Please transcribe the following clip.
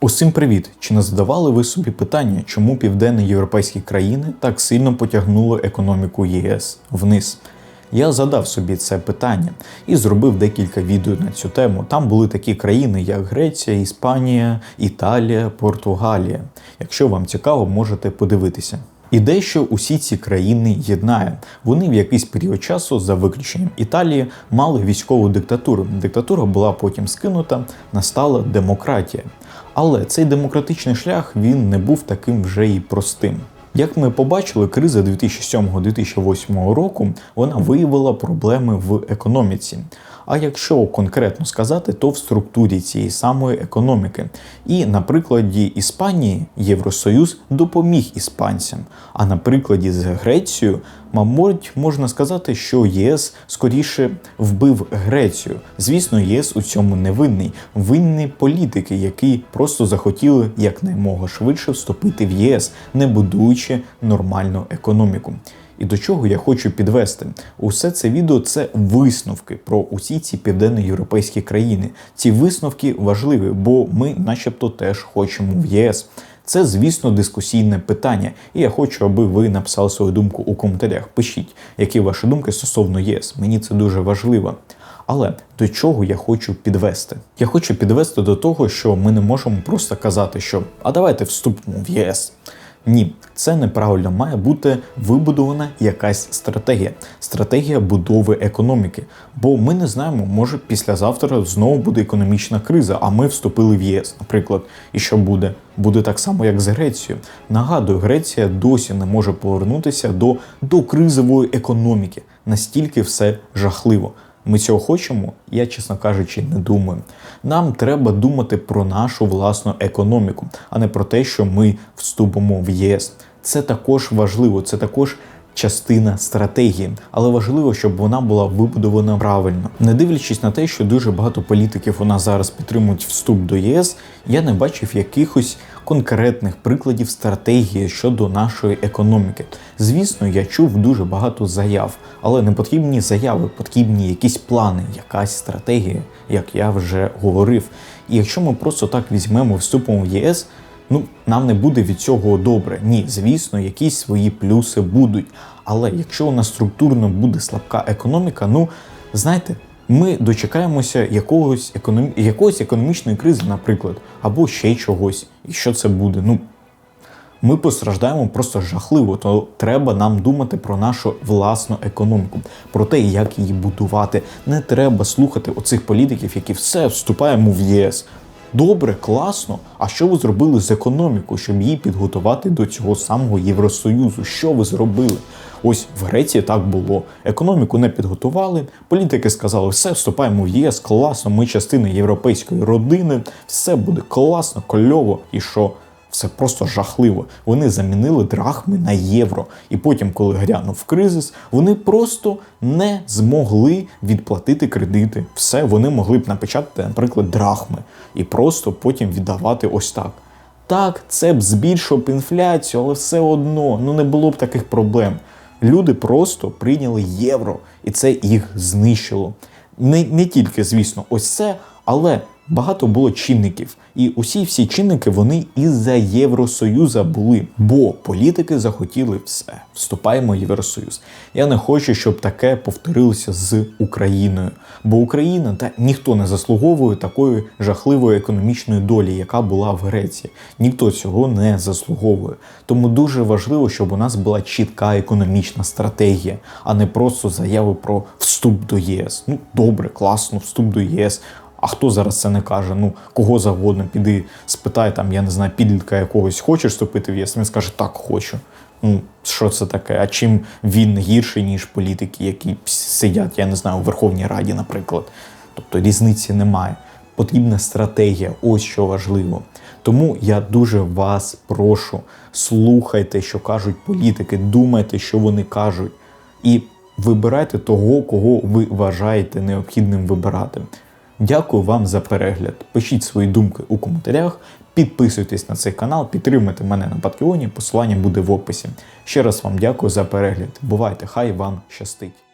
Усім привіт! Чи не задавали ви собі питання, чому південноєвропейські країни так сильно потягнули економіку ЄС вниз? Я задав собі це питання і зробив декілька відео на цю тему. Там були такі країни, як Греція, Іспанія, Італія, Португалія. Якщо вам цікаво, можете подивитися. І дещо усі ці країни єднає. Вони в якийсь період часу, за виключенням Італії, мали військову диктатуру. Диктатура була потім скинута, настала демократія. Але цей демократичний шлях він не був таким вже і простим. Як ми побачили, криза 2007-2008 року вона виявила проблеми в економіці. А якщо конкретно сказати, то в структурі цієї самої економіки. І на прикладі Іспанії Євросоюз допоміг іспанцям. А на прикладі з Грецією, мабуть, можна сказати, що ЄС скоріше вбив Грецію. Звісно, ЄС у цьому не винний. Винні політики, які просто захотіли якнаймога швидше вступити в ЄС, не будуючи нормальну економіку. І до чого я хочу підвести? Усе це відео це висновки про усі ці південноєвропейські країни. Ці висновки важливі, бо ми, начебто, теж хочемо в ЄС. Це, звісно, дискусійне питання, і я хочу, аби ви написали свою думку у коментарях. Пишіть, які ваші думки стосовно ЄС. Мені це дуже важливо. Але до чого я хочу підвести? Я хочу підвести до того, що ми не можемо просто казати, що а давайте вступимо в ЄС. Ні, це неправильно має бути вибудована якась стратегія, стратегія будови економіки. Бо ми не знаємо, може післязавтра знову буде економічна криза, а ми вступили в ЄС, наприклад. І що буде? Буде так само, як з Грецією. Нагадую, Греція досі не може повернутися до, кризової економіки. Настільки все жахливо. Ми цього хочемо? Я, чесно кажучи, не думаю. Нам треба думати про нашу власну економіку, а не про те, що ми вступимо в ЄС. Це також важливо, це також частина стратегії, але важливо, щоб вона була вибудована правильно. Не дивлячись на те, що дуже багато політиків у нас зараз підтримують вступ до ЄС, я не бачив якихось конкретних прикладів стратегії щодо нашої економіки. Звісно, я чув дуже багато заяв, але не потрібні заяви, потрібні якісь плани, якась стратегія, як я вже говорив. І якщо ми просто так візьмемо вступом в ЄС. Ну, нам не буде від цього добре. Ні, звісно, якісь свої плюси будуть. Але якщо у нас структурно буде слабка економіка, ну знаєте, ми дочекаємося якогось економ... якоїсь економічної кризи, наприклад, або ще чогось. І що це буде? Ну ми постраждаємо просто жахливо. То треба нам думати про нашу власну економіку, про те, як її будувати. Не треба слухати оцих політиків, які все вступаємо в ЄС. Добре, класно. А що ви зробили з економікою, щоб її підготувати до цього самого Євросоюзу? Що ви зробили? Ось в Греції так було. Економіку не підготували. Політики сказали, все, вступаємо в ЄС, класно, ми частина європейської родини, все буде класно, кольово. І що? Все просто жахливо. Вони замінили драхми на євро. І потім, коли грянув кризис, вони просто не змогли відплатити кредити. Все, вони могли б напечатати, наприклад, драхми і просто потім віддавати ось так. Так, це б збільшило б інфляцію, але все одно ну не було б таких проблем. Люди просто прийняли євро, і це їх знищило. Не, не тільки, звісно, ось це, але багато було чинників. І усі всі чинники вони із-за Євросоюза були, бо політики захотіли все. Вступаємо в Євросоюз. Я не хочу, щоб таке повторилося з Україною. Бо Україна та ніхто не заслуговує такої жахливої економічної долі, яка була в Греції. Ніхто цього не заслуговує. Тому дуже важливо, щоб у нас була чітка економічна стратегія, а не просто заяви про вступ до ЄС. Ну добре, класно, вступ до ЄС. А хто зараз це не каже? Ну кого завгодно, піди, спитай там, я не знаю, підлітка якогось хочеш вступити в ЄС? Він скаже, так хочу. Ну, що це таке? А чим він гірший, ніж політики, які сидять, я не знаю, у Верховній Раді, наприклад. Тобто різниці немає. Потрібна стратегія, ось що важливо. Тому я дуже вас прошу, слухайте, що кажуть політики, думайте, що вони кажуть, і вибирайте того, кого ви вважаєте необхідним вибирати. Дякую вам за перегляд. Пишіть свої думки у коментарях, підписуйтесь на цей канал, підтримайте мене на Патреоні, посилання буде в описі. Ще раз вам дякую за перегляд. Бувайте, хай вам щастить!